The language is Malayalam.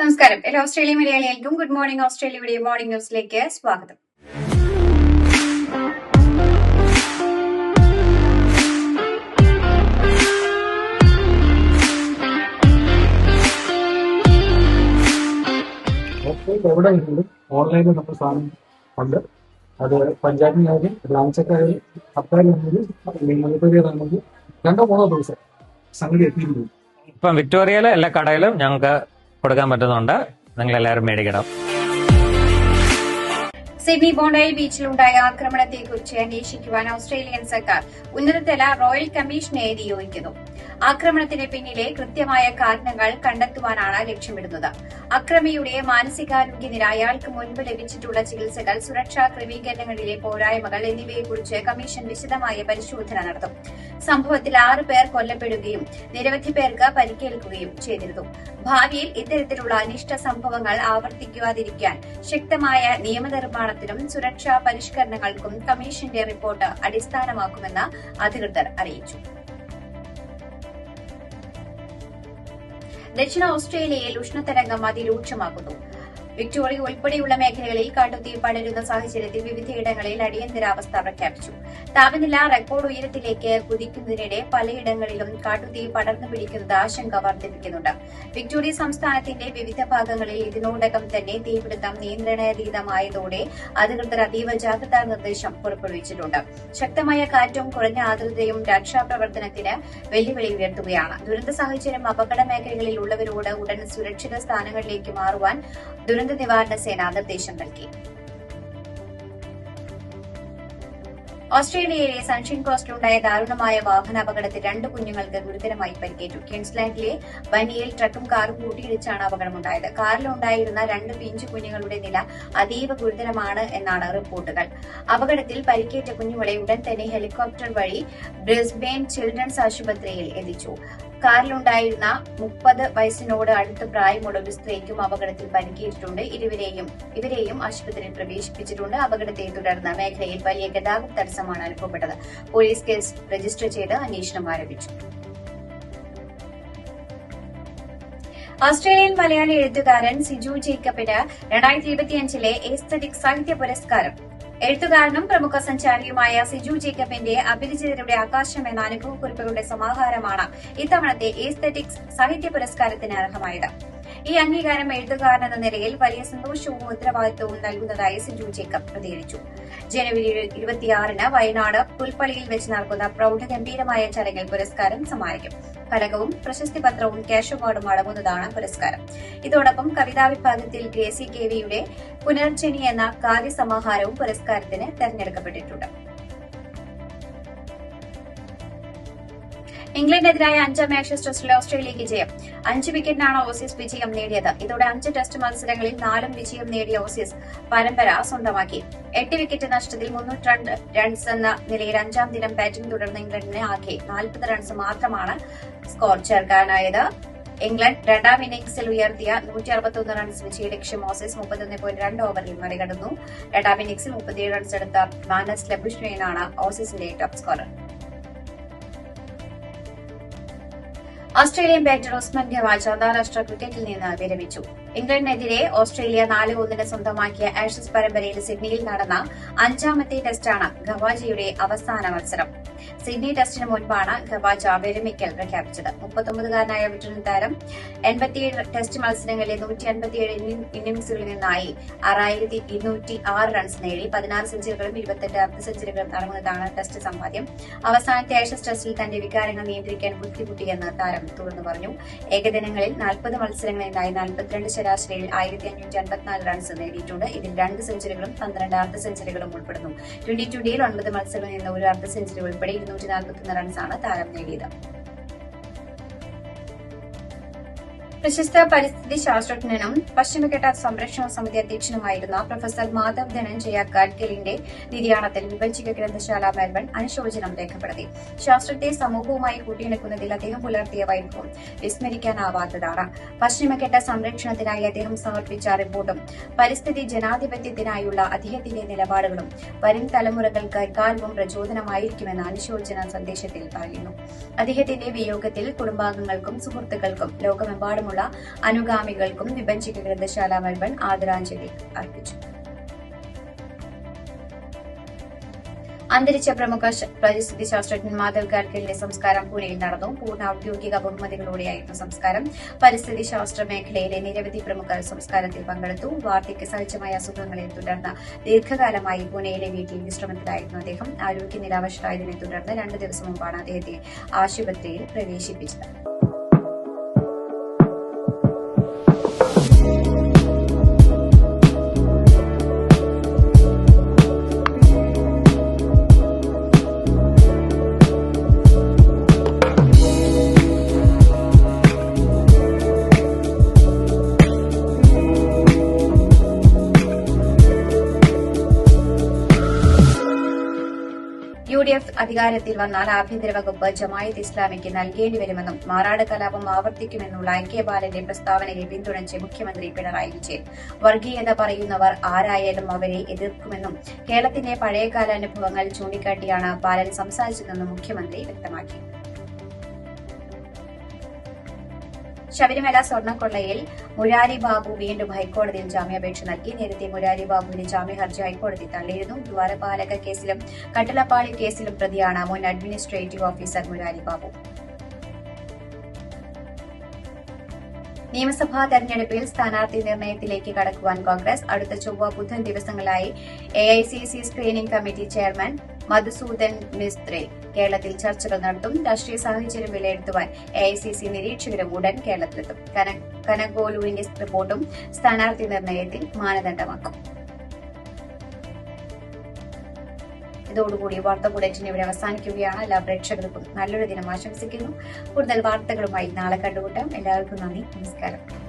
നമസ്കാരം. എല്ലാ ഓസ്ട്രേലിയ മലയാളികൾക്കും ഗുഡ് മോർണിംഗ് ഓസ്ട്രേലിയ ഓസ്ട്രേലിയയുടെ മോർണിംഗ് ന്യൂസിലേക്ക് സ്വാഗതം. എവിടെ ആണെങ്കിലും ഓൺലൈനിൽ നമ്മൾ സാധനം ഉണ്ട്. അത് പഞ്ചായത്തിനായാലും ബ്രാഞ്ചക്കായാലും സർക്കാരിലാണെങ്കിലും രണ്ടോ മൂന്നോ ദിവസം സംഗതി എത്തിയിട്ടുണ്ട്. ഇപ്പം വിക്ടോറിയയിലെ എല്ലാ കടയിലും ഞങ്ങൾക്ക് കൊടുക്കാൻ പറ്റുന്നുണ്ട്. നിങ്ങൾ എല്ലാവരും മേടിക്കണം. സിഡ്നി ബോണ്ടായി ബീച്ചിലുണ്ടായ ആക്രമണത്തെക്കുറിച്ച് അന്വേഷിക്കുവാൻ ഓസ്ട്രേലിയൻ സർക്കാർ ഉന്നതതല റോയൽ കമ്മീഷനെ നിയോഗിക്കുന്നു. ആക്രമണത്തിന് പിന്നിലെ കൃത്യമായ കാരണങ്ങൾ കണ്ടെത്തുവാനാണ് ലക്ഷ്യമിടുന്നത്. അക്രമിയുടെ മാനസികാരോഗ്യനില അയാൾക്ക് മുൻപ് ലഭിച്ചിട്ടുള്ള ചികിത്സകൾ സുരക്ഷാ ക്രമീകരണങ്ങളിലെ പോരായ്മകൾ എന്നിവയെക്കുറിച്ച് കമ്മീഷൻ വിശദമായ പരിശോധന നടത്തും. സംഭവത്തിൽ ആറ് പേർ കൊല്ലപ്പെടുകയും നിരവധി പേർക്ക് പരിക്കേൽക്കുകയും ചെയ്തിരുന്നു. ഭാവിയിൽ ഇത്തരത്തിലുള്ള അനിഷ്ട സംഭവങ്ങൾ ആവർത്തിക്കാതിരിക്കാൻ ശക്തമായ നിയമനിർമ്മാണത്തിനും സുരക്ഷാ പരിഷ്കരണങ്ങൾക്കും കമ്മീഷന്റെ റിപ്പോർട്ട് അടിസ്ഥാനമാക്കുമെന്ന് അധികൃതർ അറിയിച്ചു. ദക്ഷിണ ഓസ്ട്രേലിയയിൽ ഉഷ്ണതരംഗം അതിരൂക്ഷമാകുന്നു വിക്ടോറിയ ഉൾപ്പെടെയുള്ള മേഖലകളിൽ കാട്ടുതീ പടരുന്ന സാഹചര്യത്തിൽ വിവിധയിടങ്ങളിൽ അടിയന്തരാവസ്ഥ പ്രഖ്യാപിച്ചു. താപനില റെക്കോർഡ് ഉയരത്തിലേക്ക് കുതിക്കുന്നതിനിടെ പലയിടങ്ങളിലും കാട്ടുതീ പടർന്നു പിടിക്കുന്നത് ആശങ്ക വർദ്ധിപ്പിക്കുന്നുണ്ട്. വിക്ടോറിയ സംസ്ഥാനത്തിന്റെ വിവിധ ഭാഗങ്ങളിൽ ഇതിനോടകം തന്നെ തീപിടുത്തം നിയന്ത്രണാതീതമായതോടെ അധികൃതർ അതീവ ജാഗ്രതാ നിർദ്ദേശം പുറപ്പെടുവിച്ചിട്ടുണ്ട്. ശക്തമായ കാറ്റും കുറഞ്ഞ ആർദ്രതയും രക്ഷാപ്രവർത്തനത്തിന് വെല്ലുവിളി ഉയർത്തുകയാണ്. ദുരന്ത സാഹചര്യം അപകട മേഖലകളിൽ ഉള്ളവരോട് ഉടൻ സുരക്ഷിത സ്ഥാനങ്ങളിലേക്ക് മാറുവാൻ ദുരന്ത നിവാരണ സേന നിർദ്ദേശം നൽകി. ഓസ്ട്രേലിയയിലെ സൺഷൈൻ കോസ്റ്റിലുണ്ടായ ദാരുണമായ വാഹനാപകടത്തിൽ രണ്ട് കുഞ്ഞുങ്ങൾക്ക് ഗുരുതരമായി പരിക്കേറ്റു. ക്യൂൻസ്ലാൻഡിലെ ബനിയയിൽ ട്രക്കും കാറും കൂട്ടിയിടിച്ചാണ് അപകടമുണ്ടായത്. കാറിലുണ്ടായിരുന്ന രണ്ട് പിഞ്ചു കുഞ്ഞുങ്ങളുടെ നില അതീവ ഗുരുതരമാണ് എന്നാണ് റിപ്പോർട്ടുകൾ. അപകടത്തിൽ പരിക്കേറ്റ കുഞ്ഞുങ്ങളെ ഉടൻ തന്നെ ഹെലികോപ്റ്റർ വഴി ബ്രിസ്ബെയിൻ ചിൽഡ്രൻസ് ആശുപത്രിയിൽ എത്തിച്ചു. കാറിലുണ്ടായിരുന്ന മുപ്പത് വയസ്സിനോട് അടുത്ത പ്രായമുള്ള സ്ത്രീക്കും അപകടത്തിൽ പരിക്കേറ്റിട്ടുണ്ട്. ഇരുവരെയും ഇവരെയും ആശുപത്രിയിൽ പ്രവേശിപ്പിച്ചിട്ടുണ്ട്. അപകടത്തെ തുടർന്ന് മേഖലയിൽ വലിയ ഗതാഗത തടസ്സമാണ് അനുഭവപ്പെട്ടത്. പോലീസ് കേസ് രജിസ്റ്റർ ചെയ്ത് അന്വേഷണം ആരംഭിച്ചു. ഓസ്ട്രേലിയൻ മലയാളി എഴുത്തുകാരൻ സിജു ജേക്കബിന് രണ്ടായിരത്തി ഇരുപത്തിയഞ്ചിലെ എസ്തറ്റിക് സാഹിത്യ പുരസ്കാരം എഴുത്തുകാരനും പ്രമുഖ സഞ്ചാരിയുമായ സിജു ജേക്കബിന്റെ അപരിചിതരുടെ ആകാശം എന്ന അനുഭവക്കുറിപ്പുകളുടെ സമാഹാരമാണ് ഇത്തവണത്തെ എസ്തറ്റിക്സ് സാഹിത്യ പുരസ്കാരത്തിന് അർഹമായത്. ഈ അംഗീകാരം എഴുത്തുകാരൻ എന്ന നിലയിൽ വലിയ സന്തോഷവും ഉത്തരവാദിത്വവും നൽകുന്നതായി സിജു ജേക്കബ് പ്രതികരിച്ചു. ജനുവരി ഇരുപത്തിയാറിന് വയനാട് പുൽപ്പള്ളിയിൽ വെച്ച് നടക്കുന്ന പ്രൌഢഗംഭീരമായ ചടങ്ങിൽ പുരസ്കാരം സമ്മാനിക്കും. ഫലകവും പ്രശസ്തി പത്രവും ക്യാഷ് അവാർഡും അടങ്ങുന്നതാണ് പുരസ്കാരം. ഇതോടൊപ്പം കവിതാ വിഭാഗത്തിൽ ഗ്രേസി കെ വിയുടെ പുനർജനി എന്ന കാവ്യസമാഹാരവും പുരസ്കാരത്തിന് തെരഞ്ഞെടുക്കപ്പെട്ടിട്ടുണ്ട്. ഇംഗ്ലണ്ടിനെതിരായ അഞ്ചാം ആക്ഷസ് ടെസ്റ്റിൽ ഓസ്ട്രേലിയക്ക് ജയം അഞ്ച് വിക്കറ്റിനാണ് ഓസീസ് വിജയം നേടിയത്. ഇതോടെ അഞ്ച് ടെസ്റ്റ് മത്സരങ്ങളിൽ നാലും വിജയം നേടിയ ഓസീസ് പരമ്പര സ്വന്തമാക്കി. എട്ട് വിക്കറ്റ് നഷ്ടത്തിൽ മുന്നൂറ്റി രണ്ട് റൺസ് എന്ന നിലയിൽ അഞ്ചാം ദിനം ബാറ്റിംഗ് തുടർന്ന് ഇംഗ്ലണ്ടിനെ ആകെ നാൽപ്പത് റൺസ് മാത്രമാണ് സ്കോർ ചേർക്കാനായത്. ഇംഗ്ലണ്ട് രണ്ടാം ഇന്നിംഗ്സിൽ ഉയർത്തിയ നൂറ്റി അറുപത്തൊന്ന് റൺസ് വിജയ ലക്ഷ്യം ഓസീസ് മുപ്പത്തൊന്ന് പോയിന്റ് രണ്ട് ഓവറിൽ മറികടന്നു. രണ്ടാം ഇന്നിംഗ്സിൽ മുപ്പത്തിയേഴ് റൺസ് എടുത്ത മാനസ് ലബുഷ്ണയാണ് ഓസീസിന്റെ top scorer Australian batter Usman Khawaja അന്താരാഷ്ട്ര ക്രിക്കറ്റിൽ നിന്ന് വിരമിച്ചു ഇംഗ്ലണ്ടിനെതിരെ ഓസ്ട്രേലിയ നാല് ഒന്നിന് സ്വന്തമാക്കിയ ആഷസ് പരമ്പരയിൽ സിഡ്നിയിൽ നടന്ന അഞ്ചാമത്തെ ടെസ്റ്റാണ് ഗവാജയുടെ അവസാന മത്സരം. സിഡ്നി ടെസ്റ്റിന് മുൻപാണ് ഗവാജ വിരമിക്കൽ പ്രഖ്യാപിച്ചത്. മുപ്പത്തൊമ്പതുകാരനായ വെറ്ററൻ താരം എൺപത്തിയേഴ് ടെസ്റ്റ് മത്സരങ്ങളിൽ നൂറ്റി അൻപത്തിയേഴ് ഇന്നിംഗ്സുകളിൽ നിന്നായി ആറായിരത്തി ഇരുന്നൂറ്റി ആറ് റൺസ് നേടി പതിനാറ് സെഞ്ചുറികളും ഇരുപത്തെട്ട് അർദ്ധ സെഞ്ചുറികളും അടങ്ങുന്നതാണ് ടെസ്റ്റ് സമ്പാദ്യം. അവസാനത്തെ ആഷസ് ടെസ്റ്റിൽ തന്റെ വികാരങ്ങൾ നിയന്ത്രിക്കാൻ ബുദ്ധിമുട്ടിയെന്ന് താരം തുറന്നു പറഞ്ഞു. ഏകദിനങ്ങളിൽ നാൽപ്പത് മത്സരങ്ങളിൽ നിന്നായി നാൽപ്പത്തിരണ്ട് ശരാശരിയിൽ ആയിരത്തി അഞ്ഞൂറ്റി അൻപത്തിനാല് റൺസ് നേടിയിട്ടുണ്ട് ഇതിൽ രണ്ട് സെഞ്ചുറികളും പന്ത്രണ്ട് അർദ്ധ സെഞ്ചുറികളും ഉൾപ്പെടുന്നു ട്വന്റി ട്വന്റിയിൽ ഒൻപത് മത്സരങ്ങളിൽ നിന്ന് ഒരു അർദ്ധ സെഞ്ചുറി ഉൾപ്പെടെ ഇരുന്നൂറ്റി നാൽപ്പത്തിയൊന്ന് റൺസാണ് താരം നേടിയത് പ്രശസ്ത പരിസ്ഥിതി ശാസ്ത്രജ്ഞനും പശ്ചിമഘട്ട സംരക്ഷണ സമിതി അധ്യക്ഷനുമായിരുന്ന പ്രൊഫസർ മാധവ് ധനഞ്ജയ ഗാഡ്ഗിലിന്റെ നിര്യാണത്തിൽ വിഭജിക ഗ്രന്ഥശാല മെൽബൺ അനുശോചനം രേഖപ്പെടുത്തി. ശാസ്ത്രത്തെ സമൂഹവുമായി കൂട്ടിയിണക്കുന്നതിൽ അദ്ദേഹം പുലർത്തിയ വൈഭവം വിസ്മരിക്കാനാവാത്തതാണ്. പശ്ചിമഘട്ട സംരക്ഷണത്തിനായി അദ്ദേഹം സമർപ്പിച്ച റിപ്പോർട്ടും പരിസ്ഥിതി ജനാധിപത്യത്തിനായുള്ള അദ്ദേഹത്തിന്റെ നിലപാടുകളും വരും തലമുറകൾക്ക് എക്കാലവും പ്രചോദനമായിരിക്കുമെന്ന് അനുശോചന സന്ദേശത്തിൽ പറയുന്നു. അദ്ദേഹത്തിന്റെ വിയോഗത്തിൽ കുടുംബാംഗങ്ങൾക്കും സുഹൃത്തുക്കൾക്കും ലോകമെമ്പാടുമുള്ള അടക്കമുള്ള അനുഗാമികൾക്കും വിഭജിക ഗ്രന്ഥശാല മെൽബൺ ആദരാഞ്ജലി അർപ്പിച്ചു. അന്തരിച്ച പ്രമുഖ പരിസ്ഥിതി ശാസ്ത്രജ്ഞൻ മാധവ് ഗാഡ്ഗിലിന്റെ സംസ്കാരം പൂനെയിൽ നടന്നു. പൂർണ ഔദ്യോഗിക ബഹുമതികളോടെയായിരുന്നു സംസ്കാരം. പരിസ്ഥിതി ശാസ്ത്ര മേഖലയിലെ നിരവധി പ്രമുഖർ സംസ്കാരത്തിൽ പങ്കെടുത്തു. വാർദ്ധക്യ സഹജമായ അസുഖങ്ങളെ തുടർന്ന് ദീർഘകാലമായി പൂനെയിലെ വീട്ടിൽ വിശ്രമത്തിലായിരുന്നു അദ്ദേഹം. ആരോഗ്യനില അവശരായതിനെ തുടർന്ന് രണ്ടു ദിവസം മുമ്പാണ് അദ്ദേഹത്തെ ആശുപത്രിയിൽ പ്രവേശിപ്പിച്ചത്. അധികാരത്തിൽ വന്നാൽ ആഭ്യന്തര വകുപ്പ് ജമായത്ത് ഇസ്ലാമിക്ക് നൽകേണ്ടി വരുമെന്നും മാറാട് കലാപം ആവർത്തിക്കുമെന്നുള്ള ഐ ബാലന്റെ പ്രസ്താവനയെ പിന്തുണച്ച് മുഖ്യമന്ത്രി പിണറായി വിജയൻ. വർഗീയത പറയുന്നവർ ആരായാലും അവരെ എതിർക്കുമെന്നും കേരളത്തിന്റെ പഴയകാല അനുഭവങ്ങൾ ചൂണ്ടിക്കാട്ടിയാണ് ബാലൻ സംസാരിച്ചതെന്നും മുഖ്യമന്ത്രി വ്യക്തമാക്കി. ശബരിമല സ്വർണക്കൊള്ളയിൽ മുരാരി ബാബു വീണ്ടും ഹൈക്കോടതിയിൽ ജാമ്യാപേക്ഷ നൽകി. നേരത്തെ മുരാരി ബാബുവിന്റെ ജാമ്യഹർജി ഹൈക്കോടതി തള്ളിയിരുന്നു. ദ്വാരപാലക കേസിലും കട്ടിലപ്പാളി കേസിലും പ്രതിയാണ് മുൻ അഡ്മിനിസ്ട്രേറ്റീവ് ഓഫീസർ മുരാരി ബാബു. നിയമസഭാ തെരഞ്ഞെടുപ്പിൽ സ്ഥാനാർത്ഥി നിർണയത്തിലേക്ക് കടക്കുവാൻ കോൺഗ്രസ് അടുത്ത ചൊവ്വ ബുധൻ ദിവസങ്ങളായി A I C C screening committee chairman Madhusudan Mistry കേരളത്തിൽ ചർച്ചകൾ നടത്തും. രാഷ്ട്രീയ സാഹചര്യം വിലയിരുത്തുവാൻ എ ഐ സി സി നിരീക്ഷകരും ഉടൻ കേരളത്തിലെത്തും. കന- കനകോലുവിന്റെ റിപ്പോർട്ടും സ്ഥാനാർത്ഥി നിർണയത്തിൽ മാനദണ്ഡമാക്കും. ഇതോടുകൂടി വാർത്താ ബുള്ളറ്റിൻ ഇവിടെ അവസാനിക്കുകയാണ്. എല്ലാ പ്രേക്ഷകർക്കും നല്ലൊരു ദിനം ആശംസിക്കുന്നു. കൂടുതൽ വാർത്തകളുമായി നാളെ കണ്ടുകൂട്ടാം എല്ലാവർക്കും നന്ദി. നമസ്കാരം.